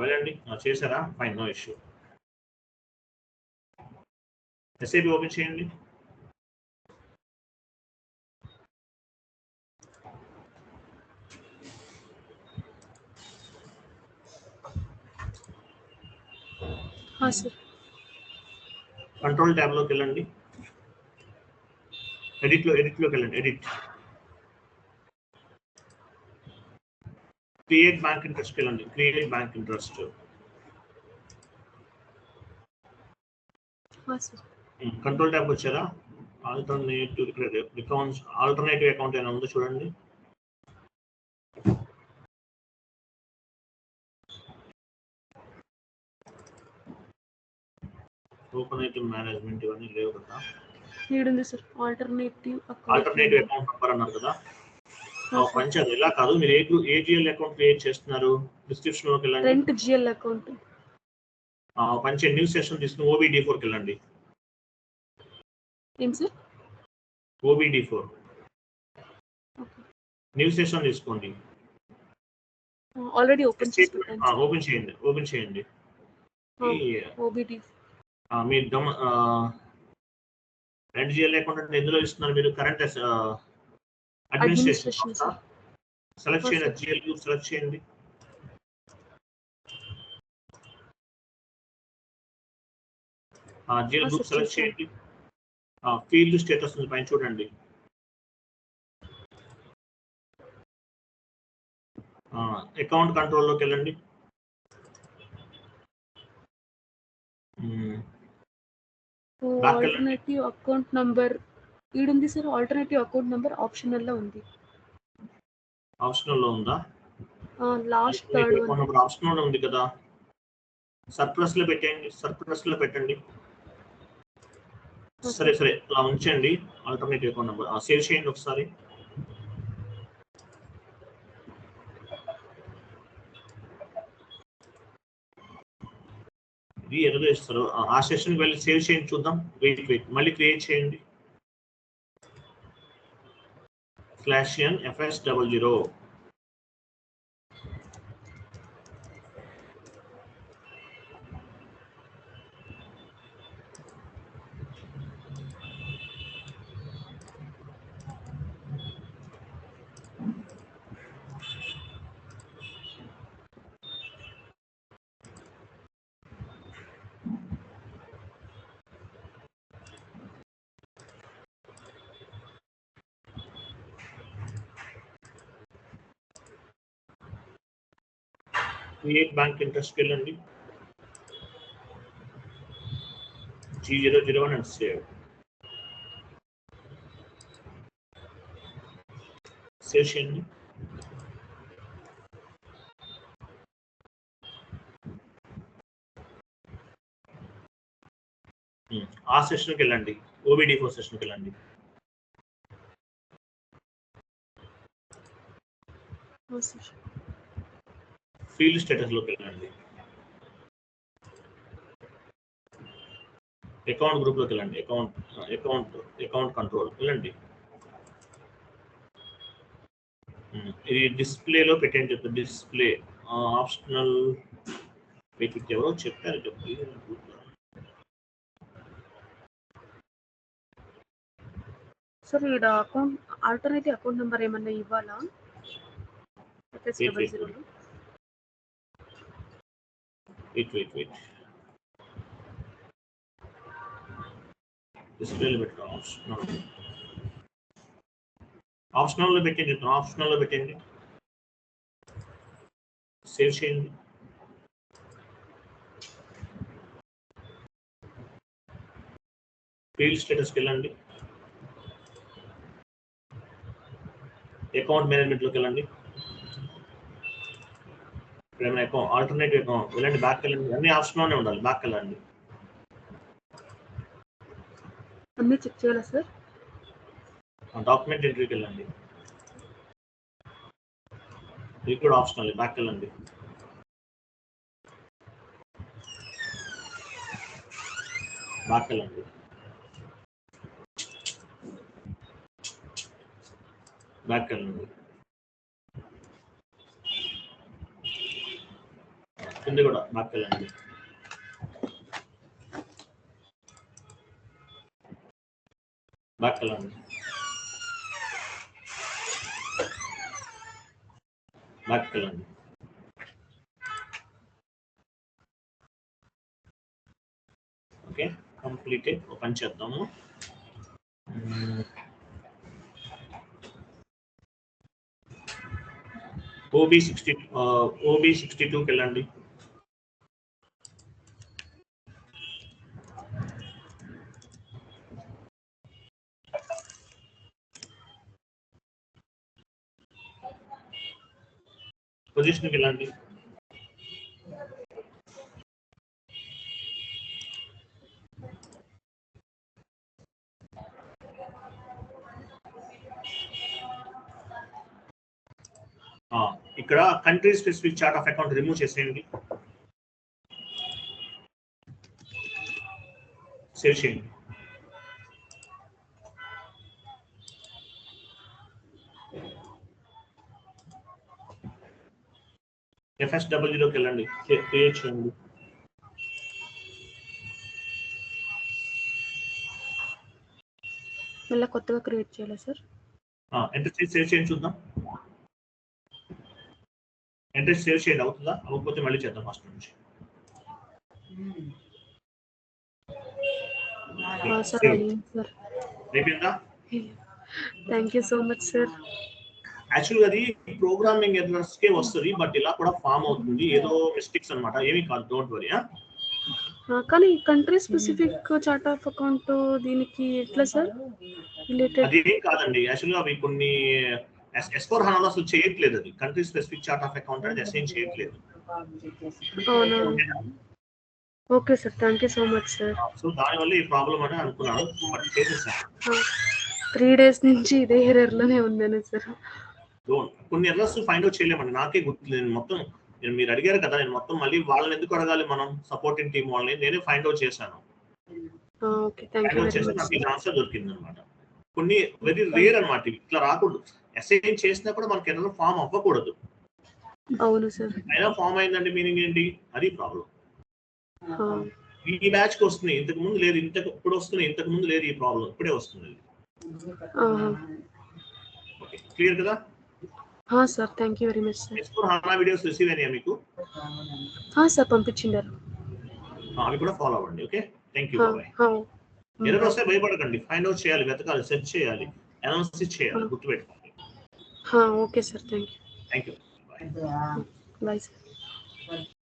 వెళ్ళండి. చేశారా? Fine no issue SIB open చేయండి. కంట్రోల్ ట్యాబ్లోకి వెళ్ళండి. ఎడిట్లో ఎడిట్లోకి వెళ్ళండి. ఎడిట్ క్రియేట్ బ్యాంక్ ఇంట్రెస్ట్కి వెళ్ళండి create bank interest control tab వచ్చారా? ఆల్టర్నేటివ్ అకౌంట్స్ ఆల్టర్నేటివ్ అకౌంట్ ఏమైనా ఉందో చూడండి. ఓపెన్ మేనేజ్మెంట్ ఇవన్నీ లేవు కదా. ఆల్టర్నేటివ్ ఆల్టర్నేటివ్ అకౌంట్ నంబర్ అన్నారు కదా. పంచారు ఇలా కాదు మీరు ఏ ఏ జిఎల్ అకౌంట్ క్రియేట్ చేస్తున్నారు? డిస్క్రిప్షన్లోకి వెళ్ళండి. రెంట్ జిఎల్ అకౌంట్ ఆ, పంచే న్యూస్ సెషన్ తీసుకుని ఓబిడి ఫోర్కి వెళ్ళండి. ఏం sir? OBD four news session తీసుకోండి. ఆల్రెడీ ఓపెన్ ఓపెన్ చేయండి. ఓపెన్ చేయండి. ఓబిడి ఆ, మీరు గమ రెండు జిఎల్ అకౌంట్ అంటే ఎందులో ఇస్తున్నారు మీరు? Current administration. సెలెక్ట్ చేయండి sir. జిఎల్ గ్రూప్ సెలెక్ట్ చేయండి జిఎల్ గ్రూప్ సెలెక్ట్. చేయండి ఫీల్డ్ స్టేటస్ ఉంది పైన చూడండి అకౌంట్ కంట్రోల్లోకి వెళ్ళండి అకౌంట్ నంబర్ ఈడుంది సార్ ఆల్టర్నేటివ్ అకౌంట్ నంబర్ ఆప్షనల్లో ఉంది. ఆప్షనల్లో ఉందా? Last third one number optional ఉంది కదా. సర్ప్లస్లో పెట్టండి సర్ప్లస్లో పెట్టండి. సరే సరే అలా ఉంచండి. ఆల్టర్నేటివ్ అకౌంట్ నెంబర్ సేవ్ చేయండి ఒకసారి. ఇది ఎర్రలో ఇస్తారు ఆ- ఆ సెషన్ వెళ్ళి సేవ్ చేయండి చూద్దాం. వెయిట్ వెయిట్ మళ్ళీ క్రియేట్ చేయండి. Flashian FS00. Create bank interest వెళ్ళండి G zero zero one and save save చేయండి ఉమ్, ఆ సెషన్కి వెళ్ళండి ఓబిడి ఫోర్ సెషన్కి వెళ్ళండి ఫీల్డ్ స్టేటస్లోకి వెళ్ళండి. అకౌంట్ గ్రూప్లోకి వెళ్ళండి. అకౌంట్ అకౌంట్ అకౌంట్ కంట్రోల్ వెళ్ళండి. ఇది డిస్ప్లేలో పెట్టండి చెప్తాను డిస్ప్లే. ఆప్షనల్ మీకు ఎవరో చెప్పారు చెప్పి సార్ ఇక్కడ అకౌంట్ ఆల్టర్నేటివ్ అకౌంట్ నెంబర్ ఏమన్నా ఇవ్వాలా? Wait, డబల్ wait, జీరోలో వెయిట్ వెయిట్ వెయిట్ డిస్ప్లేలో పెట్టండి ఆప్షనల్ ఆప్షనల్లో పెట్టండి ఆప్షనల్లో పెట్టండి సేవ్ చేయండి ఫీల్డ్ స్టేటస్కి వెళ్ళండి। అకౌంట్ మేనేజ్మెంట్లోకి వెళ్ళండి। ఏమైనా అకౌంట్ ఆల్టర్నేటివ్ అకౌంట్ వెళ్ళండి బ్యాక్ వెళ్ళండి అన్ని ఆప్షన్లోనే ఉండాలి బ్యాక్ వెళ్ళండి అన్నీ చెక్ చేయాలా సార్ డాక్యుమెంట్ ఎంట్రీకి వెళ్ళండి ఇది కూడా ఆప్షనల్ బ్యాక్ వెళ్ళండి బ్యాక్ వెళ్ళండి బ్యాక్ వెళ్ళండి కింద కూడా బ్యాక్ వెళ్ళండి. బాగా వెళ్ళండి. బ్యాక్ వెళ్ళండి. ఓకే కంప్లీటెడ్ ఓపెన్ చేద్దాము. ఓబీ సిక్స్టీ ఓబీ సిక్స్టీ టూకి వెళ్ళండి. పొజిషన్కి వెళ్ళండి. ఇక్కడ country specific chart of account remove చేసేయండి. సేవ్ చేయండి. ఎఫ్ఎస్ డబుల్ జీరోకి వెళ్ళండి క్రియేట్ చేయండి. మళ్ళీ కొత్తగా క్రియేట్ చేయాలా సార్? ఎంట్రెస్ చేసి సేవ్ చేయండి చూద్దాం. ఎంట్రెస్ సేవ్ చేయండి అవుతుందా? అవ్వకపోతే మళ్ళీ చేద్దాం ఫస్ట్ నుంచి. Thank you so much sir. యాక్చువల్గా అది ప్రోగ్రామింగ్ ఎర్రర్స్ కే వస్తుంది బట్ ఇలా కూడా ఫామ్ అవుతుంది. ఏదో మిస్టేక్స్ అన్నమాట. ఏమీ కాదు డోంట్ వరీ కానీ country specific chart of account దీనికి ఎట్లా సార్? రిలేటెడ్ అది ఏం కాదండి. యాక్చువల్గా అవి కొన్ని ఎస్ ఫోర్ హండ్రెడ్ అసలు చేయట్లేదు అది. Country specific chart of account అనేది అసైన్ చేయట్లేదు. Okay sir. Thank you so much sir so దానివల్ల ఈ ప్రాబ్లం అని అనుకున్నాను. బట్ చేసేసాను త్రీ డేస్ నుంచి ఇదే error లోనే ఉన్నాను సార్ డోంట్ కొన్ని ఎర్రర్స్ ఫైండ్ అవుట్ చేయలేమండి. నాకే గుర్తు నేను మొత్తం నేను మీరు అడిగారు కదా నేను మొత్తం మళ్ళీ వాళ్ళని ఎందుకు అడగాలి మనం? సపోర్టింగ్ టీం వాళ్ళని నేనే ఫైండ్ అవుట్ చేశాను. ఫైండ్ అవుట్ మచ్ నాకు ఈ ఆన్సర్ దొరికింది అనమాట కొన్ని వెరీ రేర్ అనమాట ఇట్లా రాకూడదు. అసైన్ చేసినా కూడా మనకి ఎర్రర్ ఫామ్ అవ్వకూడదు. అవును సార్. అయినా ఫామ్ అయిందండి మీనింగ్ ఏంటి? అది ప్రాబ్లం ఈ బ్యాచ్కి వస్తుంది ఇంతకు ముందు లేదు. ఇంతకు ఇప్పుడు వస్తుంది ఇంతకు ముందు లేదు ఈ ప్రాబ్లం ఇప్పుడే వస్తుంది. క్లియర్ కదా? Sir thank you very much sir hundred videos receive అయినాయా మీకు? సార్ పంపించిండారు. అవి కూడా ఫాలో అవ్వండి okay thank you bye. Error వస్తే భయపడకండి ఫైండ్ అవుట్ చేయాలి వెతకాలి సెర్చ్ చేయాలి అనాలిసిస్ చేయాలి గుర్తుపెట్టుకోండి. హా, okay sir thank you thank you bye bye sir